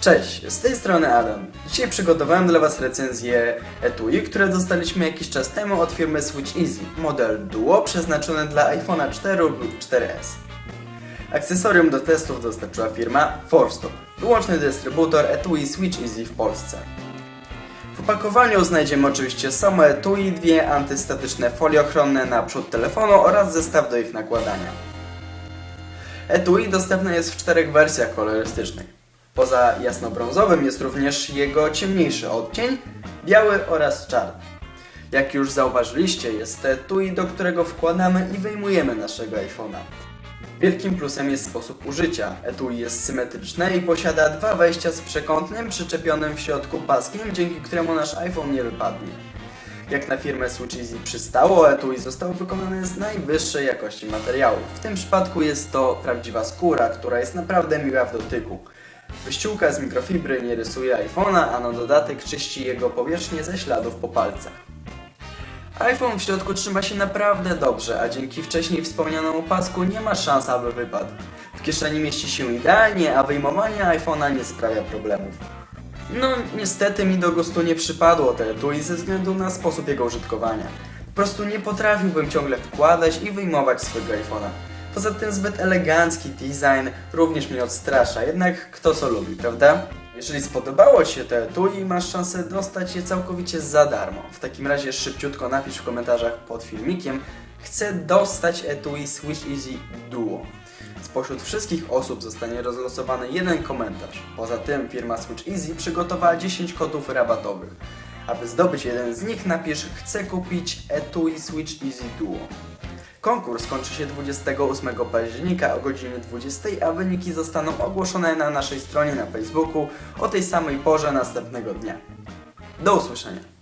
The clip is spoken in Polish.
Cześć, z tej strony Adam. Dzisiaj przygotowałem dla Was recenzję etui, które dostaliśmy jakiś czas temu od firmy Switch Easy, model Duo przeznaczony dla iPhone'a 4 lub 4S. Akcesorium do testów dostarczyła firma Forstop, wyłączny dystrybutor etui Switch Easy w Polsce. W opakowaniu znajdziemy oczywiście samo etui, dwie antystatyczne folie ochronne na przód telefonu oraz zestaw do ich nakładania. Etui dostępne jest w czterech wersjach kolorystycznych. Poza jasnobrązowym jest również jego ciemniejszy odcień, biały oraz czarny. Jak już zauważyliście, jest to etui, do którego wkładamy i wyjmujemy naszego iPhone'a. Wielkim plusem jest sposób użycia. Etui jest symetryczne i posiada dwa wejścia z przekątnym przyczepionym w środku paskiem, dzięki któremu nasz iPhone nie wypadnie. Jak na firmę Switch Easy przystało, etui został wykonany z najwyższej jakości materiału. W tym przypadku jest to prawdziwa skóra, która jest naprawdę miła w dotyku. Wyściółka z mikrofibry nie rysuje iPhone'a, a na dodatek czyści jego powierzchnię ze śladów po palcach. iPhone w środku trzyma się naprawdę dobrze, a dzięki wcześniej wspomnianemu pasku nie ma szans, aby wypadł. W kieszeni mieści się idealnie, a wyjmowanie iPhone'a nie sprawia problemów. No, niestety mi do gustu nie przypadło te etui ze względu na sposób jego użytkowania. Po prostu nie potrafiłbym ciągle wkładać i wyjmować swojego iPhone'a. Poza tym zbyt elegancki design również mnie odstrasza, jednak kto co lubi, prawda? Jeżeli spodobało Ci się to etui, masz szansę dostać je całkowicie za darmo. W takim razie szybciutko napisz w komentarzach pod filmikiem Chcę dostać etui Switch Easy Duo. Spośród wszystkich osób zostanie rozlosowany jeden komentarz. Poza tym firma Switch Easy przygotowała 10 kodów rabatowych. Aby zdobyć jeden z nich napisz Chcę kupić etui Switch Easy Duo. Konkurs kończy się 28 października o godzinie 20, a wyniki zostaną ogłoszone na naszej stronie na Facebooku o tej samej porze następnego dnia. Do usłyszenia.